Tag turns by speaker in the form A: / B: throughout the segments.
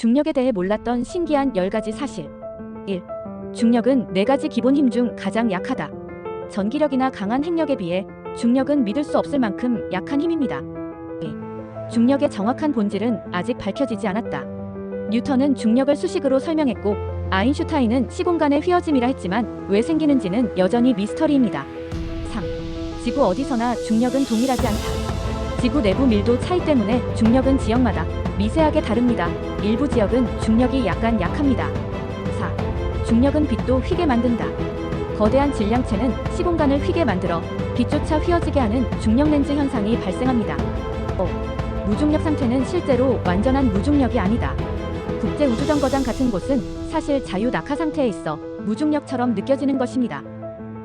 A: 중력에 대해 몰랐던 신기한 10가지 사실. 1. 중력은 4가지 기본 힘 중 가장 약하다. 전기력이나 강한 핵력에 비해 중력은 믿을 수 없을 만큼 약한 힘입니다. 2. 중력의 정확한 본질은 아직 밝혀지지 않았다. 뉴턴은 중력을 수식으로 설명했고 아인슈타인은 시공간의 휘어짐이라 했지만 왜 생기는지는 여전히 미스터리입니다. 3. 지구 어디서나 중력은 동일하지 않다. 지구 내부 밀도 차이 때문에 중력은 지역마다 미세하게 다릅니다. 일부 지역은 중력이 약간 약합니다. 4. 중력은 빛도 휘게 만든다. 거대한 질량체는 시공간을 휘게 만들어 빛조차 휘어지게 하는 중력 렌즈 현상이 발생합니다. 5. 무중력 상태는 실제로 완전한 무중력이 아니다. 국제 우주정거장 같은 곳은 사실 자유 낙하 상태에 있어 무중력처럼 느껴지는 것입니다.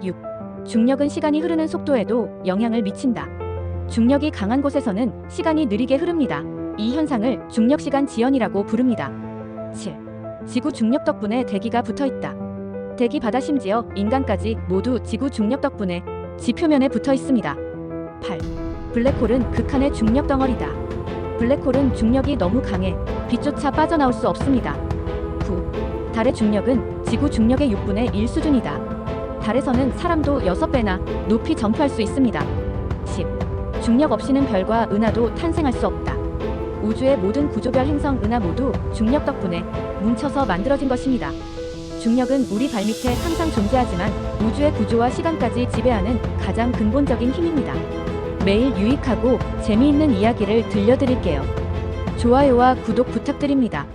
A: 6. 중력은 시간이 흐르는 속도에도 영향을 미친다. 중력이 강한 곳에서는 시간이 느리게 흐릅니다. 이 현상을 중력시간 지연이라고 부릅니다. 7. 지구 중력 덕분에 대기가 붙어 있다. 대기 바다 심지어 인간까지 모두 지구 중력 덕분에 지표면에 붙어 있습니다. 8. 블랙홀은 극한의 중력 덩어리다. 블랙홀은 중력이 너무 강해 빛조차 빠져나올 수 없습니다. 9. 달의 중력은 지구 중력의 6분의 1 수준이다. 달에서는 사람도 6배나 높이 점프할 수 있습니다. 10. 중력 없이는 별과 은하도 탄생할 수 없다. 우주의 모든 구조별 행성 은하 모두 중력 덕분에 뭉쳐서 만들어진 것입니다. 중력은 우리 발밑에 항상 존재하지만 우주의 구조와 시간까지 지배하는 가장 근본적인 힘입니다. 매일 유익하고 재미있는 이야기를 들려드릴게요. 좋아요와 구독 부탁드립니다.